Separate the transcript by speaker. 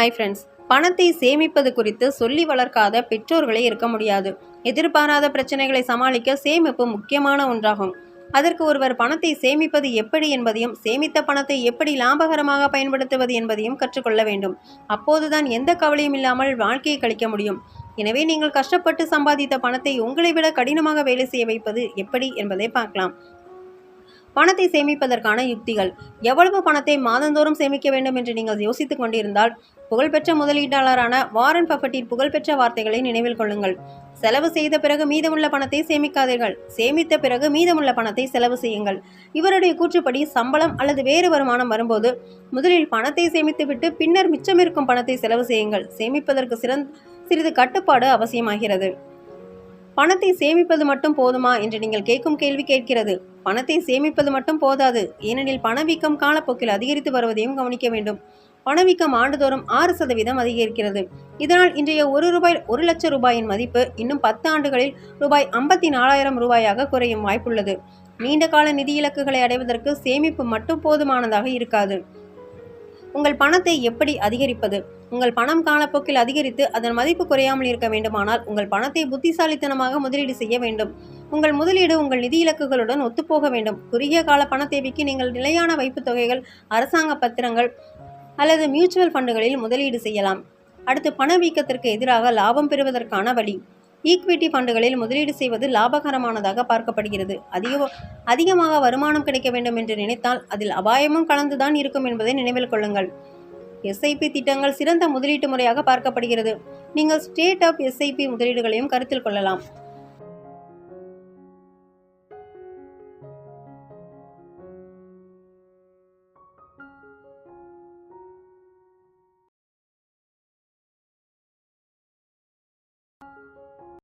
Speaker 1: Hi friends பணத்தை சேமிப்பது குறித்து சொல்லி வளர்க்காத பெற்றோர்களே இருக்க முடியாது. எதிர்பாராத பிரச்சனைகளை சமாளிக்க சேமிப்பு முக்கியமான ஒன்றாகும். அதற்கு ஒருவர் பணத்தை சேமிப்பது எப்படி என்பதையும் சேமித்த பணத்தை எப்படி லாபகரமாக பயன்படுத்துவது என்பதையும் கற்றுக்கொள்ள வேண்டும். அப்போதுதான் எந்த கவலையும் இல்லாமல் வாழ்க்கையை கழிக்க முடியும். எனவே நீங்கள் கஷ்டப்பட்டு சம்பாதித்த பணத்தை உங்களை விட கடினமாக வேலை செய்ய வைப்பது எப்படி என்பதை பார்க்கலாம். பணத்தை சேமிப்பதற்கான யுக்திகள். எவ்வளவு பணத்தை மாதந்தோறும் சேமிக்க வேண்டும் என்று நீங்கள் யோசித்துக் கொண்டிருந்தால் புகழ்பெற்ற முதலீட்டாளரான வாரன் பஃபட்டின் புகழ்பெற்ற வார்த்தைகளை நினைவில் கொள்ளுங்கள். செலவு செய்த பிறகு மீதமுள்ள பணத்தை சேமிக்காதீர்கள். சேமித்த பிறகு மீதமுள்ள பணத்தை செலவு செய்யுங்கள். இவருடைய கூற்றுப்படி சம்பளம் அல்லது வேறு வருமானம் வரும்போது முதலில் பணத்தை சேமித்துவிட்டு பின்னர் மிச்சமிருக்கும் பணத்தை செலவு செய்யுங்கள். சேமிப்பதற்கு சிறந்த சிறிது கட்டுப்பாடு அவசியமாகிறது. பணத்தை சேமிப்பது மட்டும் போதுமா என்று நீங்கள் கேட்கும் கேள்வி கேட்கிறது. பணத்தை சேமிப்பது மட்டும் போதாது. ஏனெனில் பணவீக்கம் காலப்போக்கில் அதிகரித்து வருவதையும் கவனிக்க வேண்டும். பணவீக்கம் ஆண்டுதோறும் ஆறு சதவீதம் அதிகரிக்கிறது. இதனால் இன்றைய ஒரு ரூபாய் ஒரு லட்சம் ரூபாயின் மதிப்பு இன்னும் பத்து ஆண்டுகளில் ரூபாய் ஐம்பத்தி நாலாயிரம் ரூபாயாக குறையும் வாய்ப்புள்ளது. நீண்ட கால நிதி இலக்குகளை அடைவதற்கு சேமிப்பு மட்டும் போதுமானதாக இருக்காது. உங்கள் பணத்தை எப்படி அதிகரிப்பது? உங்கள் பணம் காலப்போக்கில் அதிகரித்து அதன் மதிப்பு குறையாமல் இருக்க வேண்டுமானால் உங்கள் பணத்தை புத்திசாலித்தனமாக முதலீடு செய்ய வேண்டும். உங்கள் முதலீடு உங்கள் நிதி இலக்குகளுடன் ஒத்துப்போக வேண்டும். குறுகிய கால பண தேவைக்கு நீங்கள் நிலையான வைப்புத் தொகைகள் அரசாங்க பத்திரங்கள் அல்லது மியூச்சுவல் ஃபண்டுகளில் முதலீடு செய்யலாம். அடுத்து பணவீக்கத்திற்கு எதிராக லாபம் பெறுவதற்கான வழி. ஈக்விட்டி ஃபண்டுகளில் முதலீடு செய்வது லாபகரமானதாக பார்க்கப்படுகிறது. அதிக அதிகமாக வருமானம் கிடைக்க வேண்டும் என்று நினைத்தால் அதில் அபாயமும் கலந்துதான் இருக்கும் என்பதை நினைவில் கொள்ளுங்கள். எஸ்ஐபி திட்டங்கள் சிறந்த முதலீட்டு முறையாக பார்க்கப்படுகிறது. நீங்கள் ஸ்டேட் ஆஃப் எஸ்ஐபி முதலீடுகளையும் கருத்தில் கொள்ளலாம்.